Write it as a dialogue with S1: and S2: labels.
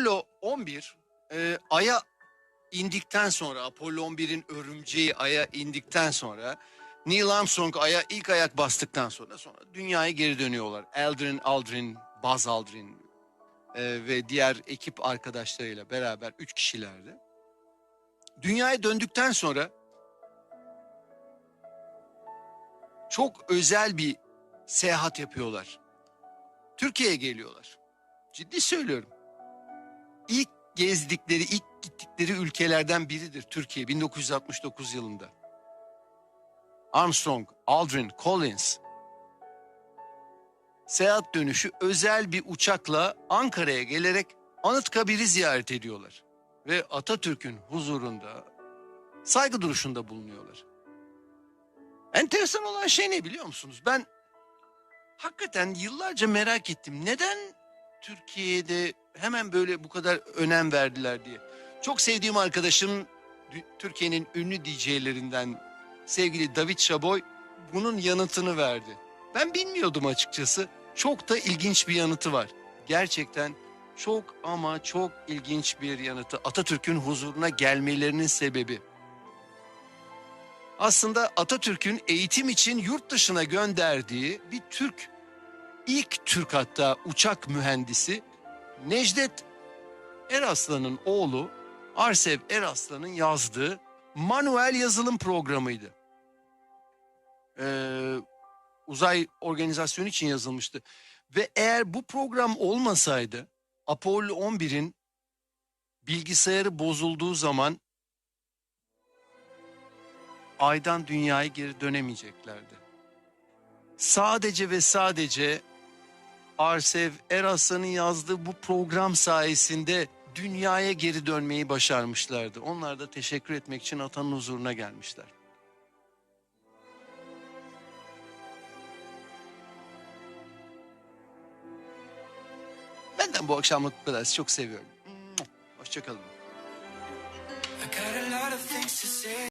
S1: Apollo 11 e, Ay'a indikten sonra Apollo 11'in örümceği Ay'a indikten sonra Neil Armstrong Ay'a ilk ayak bastıktan sonra sonra dünyaya geri dönüyorlar. Aldrin Aldrin, Buzz Aldrin e, ve diğer ekip arkadaşlarıyla beraber üç kişilerdi. Dünyaya döndükten sonra çok özel bir seyahat yapıyorlar. Türkiye'ye geliyorlar. Ciddi söylüyorum. İlk gezdikleri, ilk gittikleri ülkelerden biridir Türkiye 1969 yılında. Armstrong, Aldrin, Collins seyahat dönüşü özel bir uçakla Ankara'ya gelerek Anıtkabir'i ziyaret ediyorlar. Ve Atatürk'ün huzurunda saygı duruşunda bulunuyorlar. Enteresan olan şey ne biliyor musunuz? Ben hakikaten yıllarca merak ettim. Neden Türkiye'de hemen böyle bu kadar önem verdiler diye. Çok sevdiğim arkadaşım Türkiye'nin ünlü DJ'lerinden sevgili David Şaboy bunun yanıtını verdi. Ben bilmiyordum açıkçası. Çok da ilginç bir yanıtı var. Gerçekten çok ama çok ilginç bir yanıtı. Atatürk'ün huzuruna gelmelerinin sebebi. Aslında Atatürk'ün eğitim için yurt dışına gönderdiği bir Türk, ilk Türk hatta uçak mühendisi Necdet Eraslan'ın oğlu Arsev Eraslan'ın yazdığı manuel yazılım programıydı. Ee, uzay organizasyonu için yazılmıştı. Ve eğer bu program olmasaydı Apollo 11'in bilgisayarı bozulduğu zaman aydan dünyaya geri dönemeyeceklerdi. Sadece ve sadece Arsev Eraslan'ın yazdığı bu program sayesinde dünyaya geri dönmeyi başarmışlardı. Onlar da teşekkür etmek için atanın huzuruna gelmişler. Benden bu akşamlık bu kadar. Çok seviyorum. Hoşçakalın.